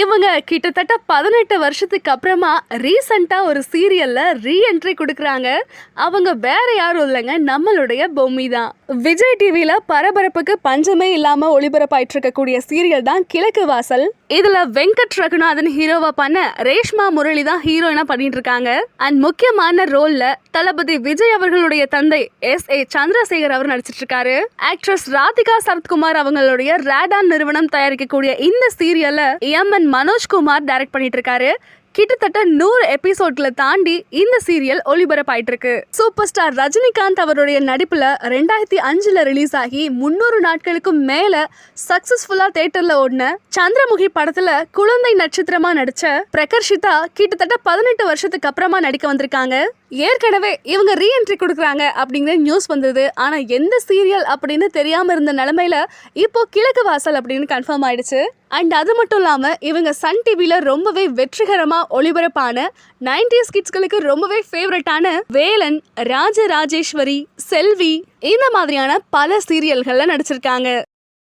இவங்க கிட்டத்தட்ட பதினெட்டு வருஷத்துக்கு அப்புறமா ரீசண்டாக ஒரு சீரியலில் ரீஎன்ட்ரி கொடுக்குறாங்க. அவங்க வேற யாரும் இல்லைங்க நம்மளுடைய பொம்மி தான். விஜய் டிவியில் பரபரப்புக்கு பஞ்சமே இல்லாமல் ஒளிபரப்பாயிட்டு இருக்கக்கூடிய சீரியல் தான் கிழக்கு வாசல். இதில் வெங்கட் ரகுநாதன் ஹீரோவாக பண்ண ரேஷ்மா முரளி தான் ஹீரோயினாக பண்ணிட்டு இருக்காங்க அண்ட் முக்கியமான ரோலில் தளபதி விஜய் அவர்களுடைய தந்தை எஸ் ஏ சந்திரசேகர் அவர் நடிச்சிட்டு இருக்காரு ஆக்ட்ரஸ் ராதிகா சரத்குமார் அவங்களுடைய ரேடான் நிறுவனம் தயாரிக்கக்கூடிய இந்த சீரியலை எம் மனோஜ்குமார் டைரக்ட் பண்ணிட்டு இருக்காரு. கிட்டத்தட்ட நூறு எபிசோட்ல தாண்டி இந்த சீரியல் ஒளிபரப்பாயிட்டு இருக்கு சூப்பர் ஸ்டார் ரஜினிகாந்த் அவருடைய நடிப்புல ரெண்டாயிரத்தி அஞ்சுல ரிலீஸ் ஆகி முன்னூறு நாட்களுக்கும் மேல சக்சஸ்ஃபுல்லா தேட்டர்ல ஓடின சந்திரமுகி படத்துல குழந்தை நட்சத்திரமா நடிச்ச பிரகர்ஷிதா கிட்டத்தட்ட பதினெட்டு வருஷத்துக்கு அப்புறமா நடிக்க வந்திருக்காங்க. ஏற்கனவே இவங்க ரீஎன்ட்ரி கொடுக்குறாங்க அப்படிங்கிற நியூஸ் வந்தது. ஆனா எந்த சீரியல் அப்படின்னு தெரியாம இருந்த நிலமையில இப்போ கிழக்கு வாசல் அப்படின்னு கன்ஃபார்ம் ஆயிடுச்சு. அண்ட் அது மட்டும் இல்லாம இவங்க சன் டிவியில் ரொம்பவே வெற்றிகரமா ஒளிபரப்பான நைன்டிஸ் கிட்ஸ்களுக்கு ரொம்பவே ஃபேவரட்டான வேலன் ராஜராஜேஸ்வரி செல்வி இந்த மாதிரியான பல சீரியல்கள்ல நடிச்சிருக்காங்க.